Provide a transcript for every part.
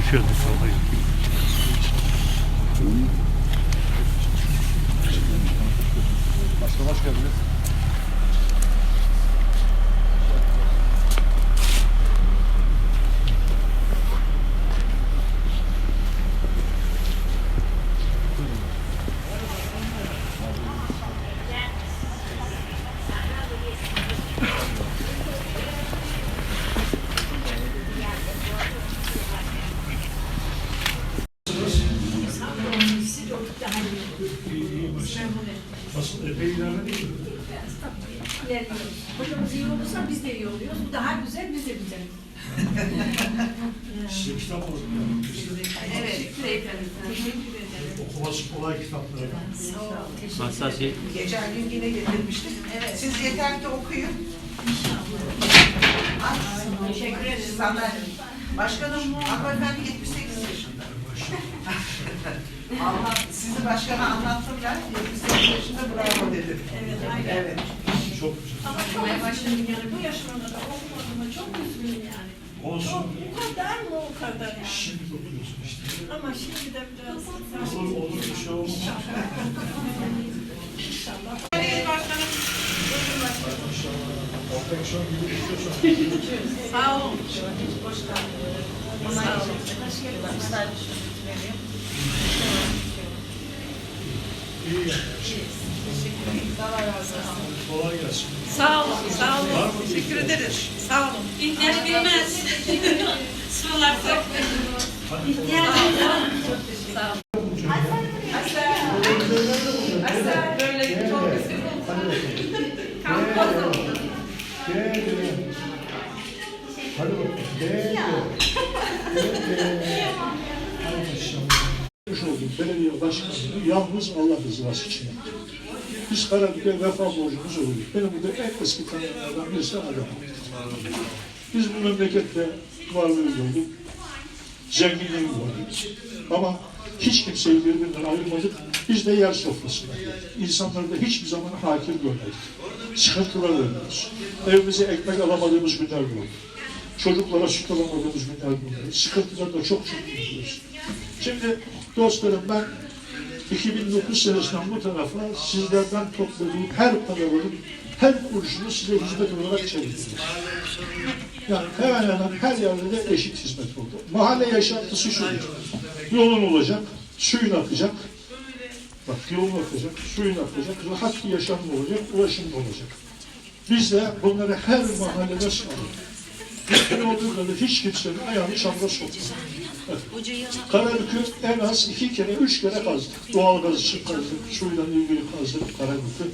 Hoş Nasıl? Epey ilerledi. ilerliyoruz. Hocamız iyi olursa biz de iyi oluyoruz. Bu daha güzel, biz de güzel. Size kitap aldım. Evet, teşekkür ederim. Teşekkür ederim. Okuması kolay kitaplar. Sağ ol, teşekkür Hassasiyet. Geçen gün yine getirmiştik. Evet. Siz yeter ki okuyun. Al. Teşekkür ederim. Sandalye. Başkanım, hanımefendi 78 yaşında. Allah sizi başkana anlattım ben. 78 yaşında bravo dedim. Evet, aynen. Evet. Çok güzel. Ama çok üzgünüm yani. Bu yaşımda da okumadığıma çok üzgünüm yani. Olsun. Çok, bu kadar mı o kadar yani? Şimdi okuyorsun işte. Ama şimdi de biraz Olur, olur bir şey olmaz. inşallah. Konfeksiyon gibi istiyorsan. Sağ olun. Sağ olun. İyi yapmışsın. Kolay gelsin. Sağ olun, sağ olun. Teşekkür. Sağ olun. İhtiyaç bilmez. Sıralar çok. Hadi bakalım. De, de. De, de. Başkanlığı yalnız Allah rızası için yaptık. Biz Karabük'e vefa borcumuz ödedik. Benim burada en eski tanıyanlardan birisi adam. Biz bu memlekette varlığımız olduk. Zenginliğimiz olduk. Ama hiç kimseyi birbirinden ayırmadık. Biz de yer sofrasında. İnsanları da hiçbir zaman hakir görmedik. Sıkıntılar veriyoruz. Evimize ekmek alamadığımız günler oldu. Çocuklara süt alamadığımız günler oldu. Sıkıntıları da çok çok yaşıyoruz. Şimdi dostlarım ben 2009 senesinden bu tarafa sizlerden topladığım her paraların her kuruşunu size hizmet olarak çevirdim. Yani hemen hemen her yerde de eşit hizmet oldu. Mahalle yaşantısı şudur. Yolun olacak, suyun akacak. Bak yolun akacak, suyun akacak, rahat bir yaşam olacak, ulaşım olacak. Biz de bunları her mahallede sağladık. Mümkün olduğu kadar hiç kimsenin ayağını çamura sokmadık. Karabük'ü en az iki kere, üç kere kazdık. Doğalgaz için kazdık, suyla ilgili kazdık Karabük'ü.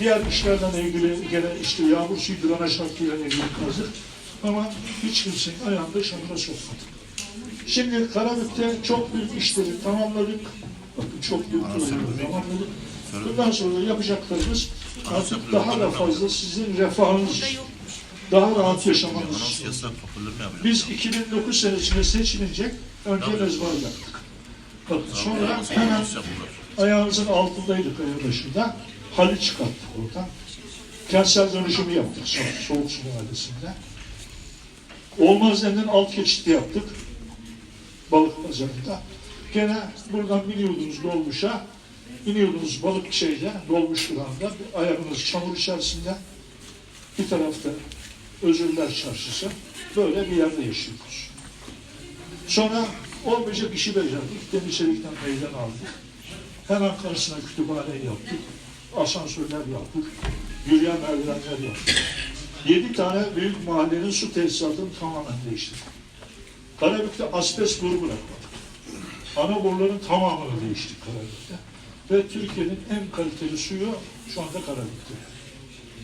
Diğer işlerden ilgili gene işte yağmur suyu drenaj hattıyla ilgili kazdık. Ama hiç kimsenin ayağında çamura sokmadık. Şimdi Karabük'te çok büyük işleri tamamladık. Bakın çok büyük projeleri tamamladık. Bundan sonra yapacaklarımız artık daha da fazla sizin refahınız için, daha rahat yaşamanız için. Biz 2009 senesinde seçilince önce yaptık. Bakın sonra hemen ayağımızın altındaydık ayın başında. Hali çıkarttık oradan. Kentsel dönüşümü yaptık sonra Soğuk Su Mahallesi'nde. Olmaz denen alt geçitti yaptık. Balık pazarında. Gene buradan biniyordunuz dolmuşa. iniyordunuz balık şeyde, dolmuş durağında. Ayağınız çamur içerisinde. Bir tarafta Özürler Çarşısı. Böyle bir yerde yaşıyoruz. Sonra olmayacak işi becerdik. Demir Çelik'ten meydan aldık. Hemen karşısına kütüphane yaptık. Asansörler yaptık. Yürüyen merdivenler yaptık. Yedi tane büyük mahallenin su tesisatını tamamen değiştirdik. Karabük'te asbest boru bırakmadık. Ana boruların tamamını değiştik Karabük'te. Ve Türkiye'nin en kaliteli suyu şu anda Karabük'te.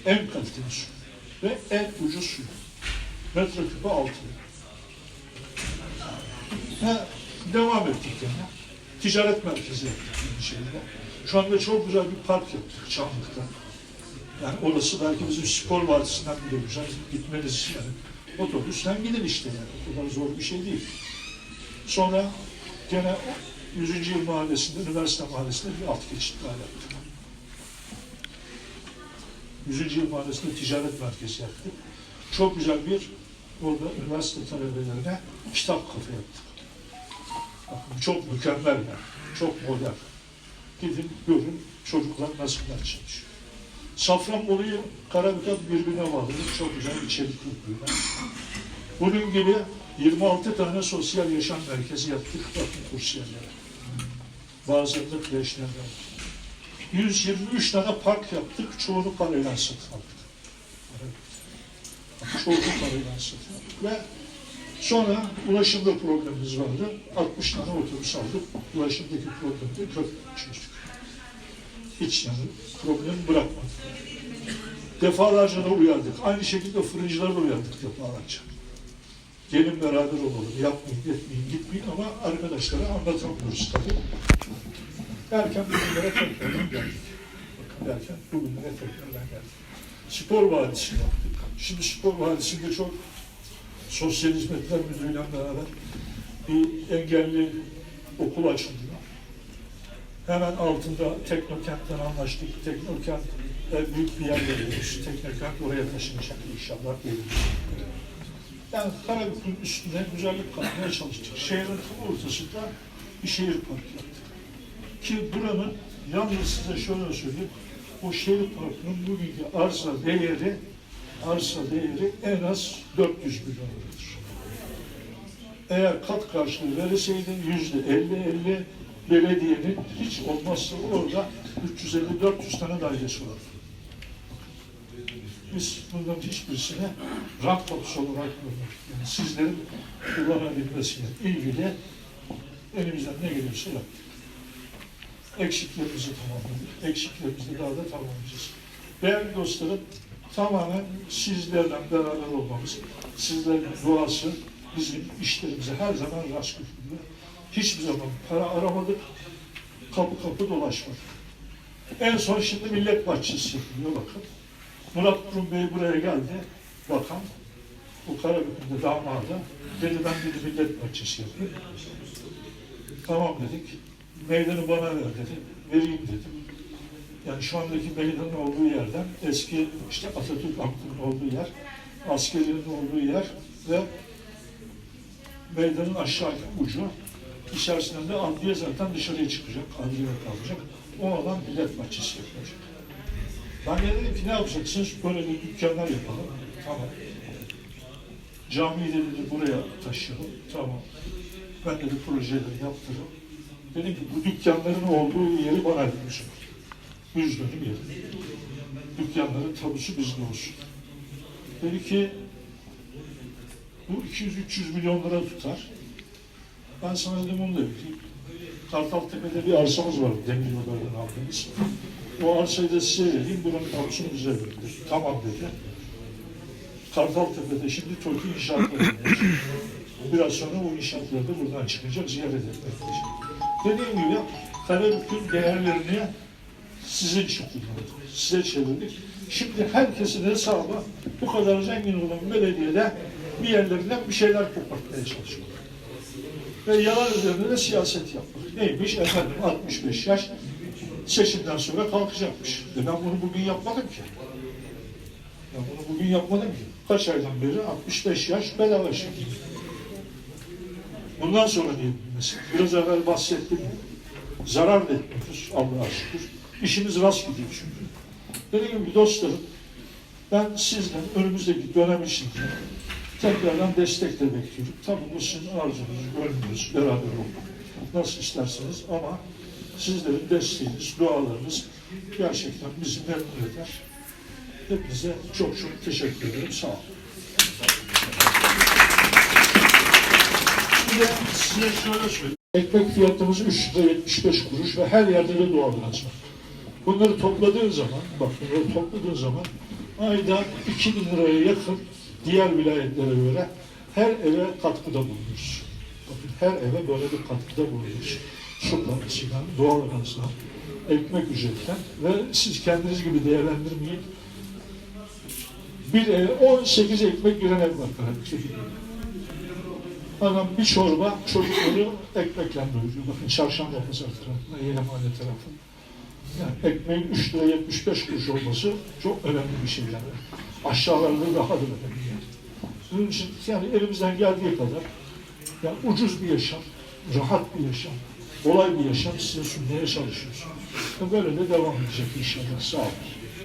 En kaliteli su. Ve en ucuz su. Metreküpü altı. Ha, devam ettik yani. Ticaret merkezi yaptık bir şeyde. Şu anda çok güzel bir park yaptık Çamlık'ta. Yani orası belki bizim spor vadisinden bile güzel gitmeniz yani. Otobüsten gidin işte yani. O kadar zor bir şey değil. Sonra gene 100. Yıl Mahallesi'nde, Üniversite Mahallesi'nde bir alt geçit daha yaptık. 100. Yıl Mahallesi'nde ticaret merkezi yaptık. Çok güzel bir orada üniversite talebelerine kitap kafe yaptık. Bakın çok mükemmel yani. Çok modern. Gidin görün çocuklar nasıl ders çalışıyor. Safranbolu'yu Karabük'e birbirine bağladık. Çok güzel içerikli bir. Bunun gibi 26 tane sosyal yaşam merkezi yaptık bakın kursiyerlere. Bazılarında kreşlerden. 123 tane park yaptık. Çoğunu parayla satın aldık. Çoğunu parayla satın. Ve sonra ulaşımda problemimiz vardı. 60 tane otobüs aldık. Ulaşımdaki problemi de köprü çözdük. Hiç yani problemi bırakmadık. Defalarca da uyardık. Aynı şekilde fırıncıları da uyardık defalarca. Gelin beraber olalım, yapmayın, etmeyin, gitmeyin ama arkadaşlara anlatamıyoruz tabii. Derken bugünlere tekrardan geldik. Derken bugünlere tekrardan geldik. Spor vadisi. Şimdi spor vadisinde çok sosyal hizmetler müdürüyle beraber bir engelli okul açıldı. Hemen altında Teknokent'ten anlaştık. Teknokent e, büyük bir yer veriyoruz. Teknokent oraya taşınacak inşallah. Gelir. Yani Karabük'ün üstüne güzellik katmaya çalıştık. Şehrin tam ortasında bir şehir parkı yaptık. Ki buranın yalnız size şöyle söyleyeyim, o şehir parkının bugünkü arsa değeri arsa değeri en az 400 milyon liradır. Eğer kat karşılığı verilseydi yüzde 50-50 belediyenin hiç olmazsa orada 350-400 tane dairesi var. Biz bunların hiçbirisine rant kapısı olarak görmedik. Yani sizlerin kullanabilmesiyle ilgili elimizden ne geliyorsa yaptık. Eksiklerimizi tamamladık. Eksiklerimizi daha da tamamlayacağız. Değerli dostlarım, tamamen sizlerle beraber olmamız, sizlerin duası bizim işlerimize her zaman rast götürüyor. Hiçbir zaman para aramadık, kapı kapı dolaşmadık. En son şimdi millet bahçesi yapılıyor bakın. Murat Kurum Bey buraya geldi, bakan, bu Karabük'ün de damadı, dedi ben bir millet bahçesi yapayım. Tamam dedik, meydanı bana ver dedi, vereyim dedim. Yani şu andaki meydanın olduğu yerden eski işte Atatürk Ankı'nın olduğu yer, askerinin olduğu yer ve meydanın aşağı ucu içerisinden de adliye zaten dışarıya çıkacak, adliye kalacak. O alan millet bahçesi yapılacak. Ben de dedim ki ne yapacaksınız? Böyle bir dükkanlar yapalım. Tamam. Camiyi de dedi buraya taşıyalım. Tamam. Ben de bir projeleri yaptırırım. Dedim ki bu dükkanların olduğu yeri bana vermişim. Yüz dönüm yeri. Dükkanların tabusu bizde olsun. Dedi ki bu 200-300 milyon lira tutar. Ben sana dedim onu da vereyim. Kartaltepe'de bir arsamız var demir yollardan aldığımız. O arsayı da size vereyim, buranın tapusunu bize verin dedi. Tamam dedi. Kartaltepe'de şimdi TOKİ inşaatları. Biraz sonra o inşaatlar da buradan çıkacak, ziyaret etmek için. Dediğim gibi Karabük'ün değerlerini sizin için kullandık, size çevirdik. Şimdi herkesin hesabı bu kadar zengin olan belediyede bir yerlerinden bir şeyler kopartmaya çalışıyor. Ve yalan üzerine de siyaset yapmak. Neymiş? Efendim 65 yaş seçimden sonra kalkacakmış. E ben bunu bugün yapmadım ki. Ben bunu bugün yapmadım ki. Kaç aydan beri 65 yaş bedava şimdi. Bundan sonra niye bilmesin? Biraz evvel bahsettim. Zarar da etmiyoruz Allah'a şükür. İşimiz rast gidiyor çünkü. Dediğim gibi dostlarım, ben sizden önümüzdeki dönem için tekrardan destek de bekliyorum. Tabii bu sizin arzunuz, gönlünüz, beraber olmak. Nasıl isterseniz ama sizlerin desteğiniz, dualarınız gerçekten bizi memnun eder. Hepinize çok çok teşekkür ederim. Sağ olun. Size şöyle söyleyeyim. Ekmek fiyatımız 3 lira 75 kuruş ve her yerde de doğalgaz var. Bunları topladığın zaman, bak bunları topladığın zaman ayda 2000 liraya yakın diğer vilayetlere göre her eve katkıda bulunuyoruz. Bakın her eve böyle bir katkıda bulunuyoruz. Su parasıyla, doğalgazla, ekmek ücretten ve siz kendiniz gibi değerlendirmeyin. Bir eve 18 ekmek giren ev var. Adam bir çorba çocukları ekmekle doyuruyor. Bakın çarşamba pazar tarafında, yeni mahalle tarafında. Yani ekmeğin 3 lira 75 kuruş olması çok önemli bir şey yani. Aşağılarda daha da önemli yani. Bunun için yani elimizden geldiği kadar yani ucuz bir yaşam, rahat bir yaşam, kolay bir yaşam size sunmaya çalışıyoruz. Böyle de devam edecek inşallah. Sağ olun.